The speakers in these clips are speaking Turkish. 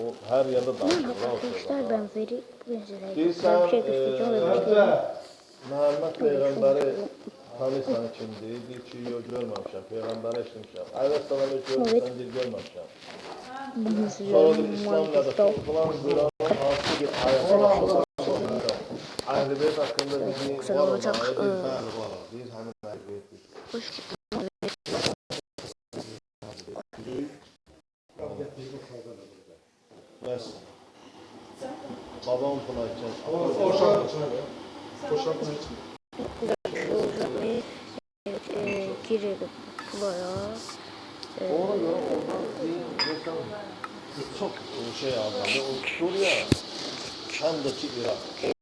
o her yerde dağıtıyor. Arkadaşlar ben Veri bugün size Deyirsən, güzel bir şey göstereceğim ve başlayalım. Məhəmməd Peyğəmbəri tanıyırsan kimdir? Deyir ki, yox görməmişəm, Peyğəmbəri eşitmişəm. Əleyhissalam heç görmüşsən, deyir görməmişəm. Bugün size Sonra da Manchester falan Quranın hansı bir ayəti var? Əhl-i Beyt haqqında Güzel var olacak, mı? Deyir, e, həmin Əhl-i Beytdir. Bəs babam buna için e, girelim buraya. E, Ona göre oradan din desem çok şey aldı. O Suriye hem de ki Irak.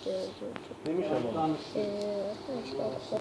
video öldürdük. Neymiş ama? Ee, arkadaşlar.